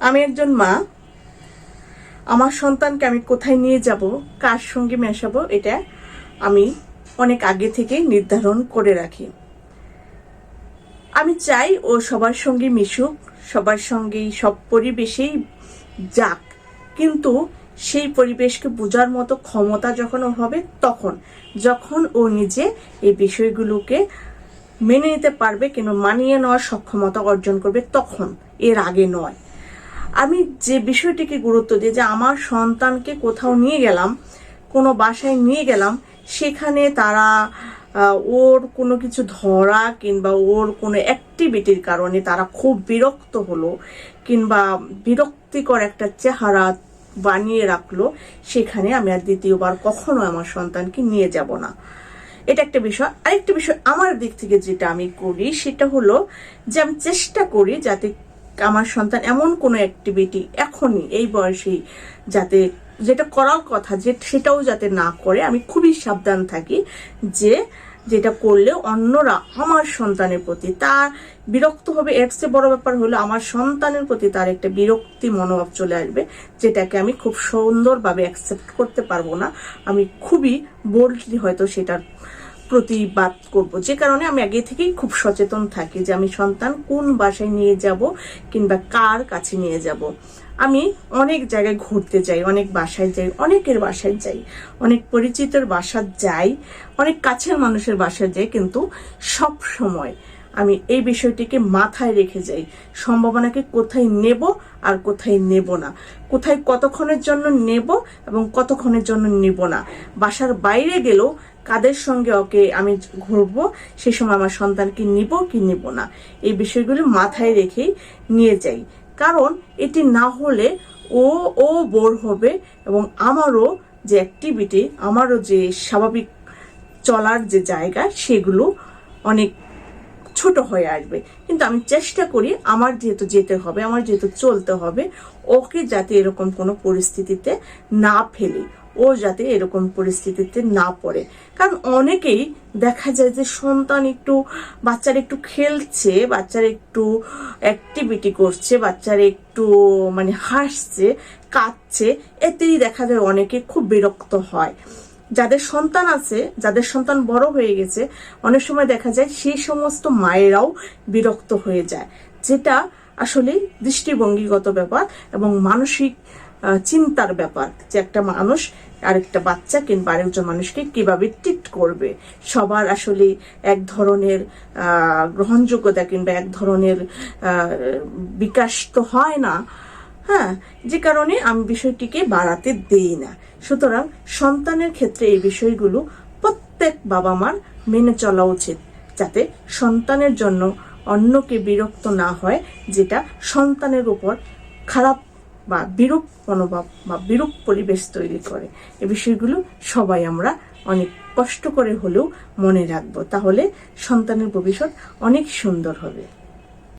আমি একজন মা। আমার সন্তানকে আমি কোথায় নিয়ে যাব, কার সঙ্গে মেশাবো এটা আমি অনেক আগে থেকেই নির্ধারণ করে রাখি। আমি চাই ও সবার সঙ্গে মিশুক, সবার সঙ্গেই, সব পরিবেশেই যাক। কিন্তু সেই পরিবেশকে বোঝার মতো ক্ষমতা যখন ওর হবে, তখন, যখন ও নিজে এই বিষয়গুলোকে মেনে নিতে পারবে কিন্তু মানিয়ে নেওয়ার সক্ষমতা অর্জন করবে, তখন, এর আগে নয়। আমি যে বিষয়টিকে গুরুত্ব দিই যে আমার সন্তানকে কোথাও নিয়ে গেলাম, কোনো বাসায় নিয়ে গেলাম, সেখানে তারা ওর কোনো কিছু ধরা কিংবা ওর কোনো অ্যাক্টিভিটির কারণে তারা খুব বিরক্ত হলো কিংবা বিরক্তিকর একটা চেহারা বানিয়ে রাখল, সেখানে আমি আর দ্বিতীয়বার কখনো আমার সন্তানকে নিয়ে যাব না। এটা একটা বিষয়। আরেকটা বিষয় আমার দিক থেকে যেটা আমি করি, সেটা হলো যে আমি চেষ্টা করি যাতে আমার সন্তান এমন কোনো অ্যাক্টিভিটি এখনই, এই বয়সেই যাতে যেটা করার কথা, যে সেটাও যাতে না করে, আমি খুবই সাবধান থাকি যে যেটা করলে অন্যরা আমার সন্তানের প্রতি তার বিরক্ত হবে, এর চেয়ে বড় ব্যাপার হলো আমার সন্তানের প্রতি তার একটা বিরক্তি মনোভাব চলে আসবে, যেটাকে আমি খুব সুন্দরভাবে অ্যাকসেপ্ট করতে পারব না। আমি খুবই বোল্ডলি হয়তো সেটার প্রতিবাদ করব। যে কারণে আমি আগে থেকেই খুব সচেতন থাকি যে আমি সন্তান কোন বাসায় নিয়ে যাব কিংবা কার কাছে নিয়ে যাব। আমি অনেক জায়গায় ঘুরতে যাই, অনেক বাসায় যাই, অনেকের বাসায় যাই, অনেক পরিচিতর বাসা যাই, অনেক কাছের মানুষের বাসায় যাই, কিন্তু সব সময় আমি এই বিষয়টিকে মাথায় রেখে যাই, সম্ভাবনাকে কোথায় নেব আর কোথায় নেব না। কোথায় কতক্ষণের জন্য নেব এবং কতক্ষণের জন্য নেব না। বাসার বাইরে গেলেও কাদের সঙ্গে ওকে আমি ঘুরবো? সে সময় আমার সন্তানকে নিব কি নিব না? এই বিষয়গুলি মাথায় রেখেই নিয়ে যাই। কারণ এটি না হলে ও ও বোর হবে এবং আমারও যে অ্যাক্টিভিটি আমারও যে স্বাভাবিক চলার যে জায়গা, সেগুলো অনেক ছোট হয়ে আসবে। কিন্তু আমি চেষ্টা করি আমার যেহেতু যেতে হবে, আমার যেহেতু চলতে হবে, ওকে যাতে এরকম কোনো পরিস্থিতিতে না ফেলি। ও যাতে এরকম পরিস্থিতিতে না পড়ে। কারণ অনেকেই দেখা যায় যে সন্তান একটু, বাচ্চারা একটু খেলছে, বাচ্চারা একটু অ্যাক্টিভিটি করছে, বাচ্চারা একটু মানে হাসছে, কাঁদছে, এতেই দেখা যায় অনেকে খুব বিরক্ত হয়। যাদের সন্তান আছে, যাদের সন্তান বড় হয়ে গেছে, অনেক সময় দেখা যায় সেই সমস্ত মায়েরাও বিরক্ত হয়ে যায়। যেটা আসলে দৃষ্টিভঙ্গিগত ব্যাপার এবং মানসিক চিন্তার ব্যাপার যে একটা মানুষ আরেকটা বাচ্চা কিংবা আরেকজন মানুষকে কীভাবে ট্রিট করবে। সবার আসলে এক ধরনের গ্রহণযোগ্যতা কিংবা এক ধরনের বিকাশ তো হয় না। হ্যাঁ যে কারণে আমি বিষয়টিকে বাড়াতে দেই না। সুতরাং সন্তানের ক্ষেত্রে এই বিষয়গুলো প্রত্যেক বাবা মার মেনে চলা উচিত, যাতে সন্তানের জন্য অন্যকে বিরক্ত না হয়, যেটা সন্তানের উপর খারাপ বা বিরূপ মনোভাব বা বিরূপ পরিবেশ তৈরি করে। এ বিষয়গুলো সবাই আমরা অনেক কষ্ট করে হলেও মনে রাখব। তাহলে সন্তানের ভবিষ্যৎ অনেক সুন্দর হবে।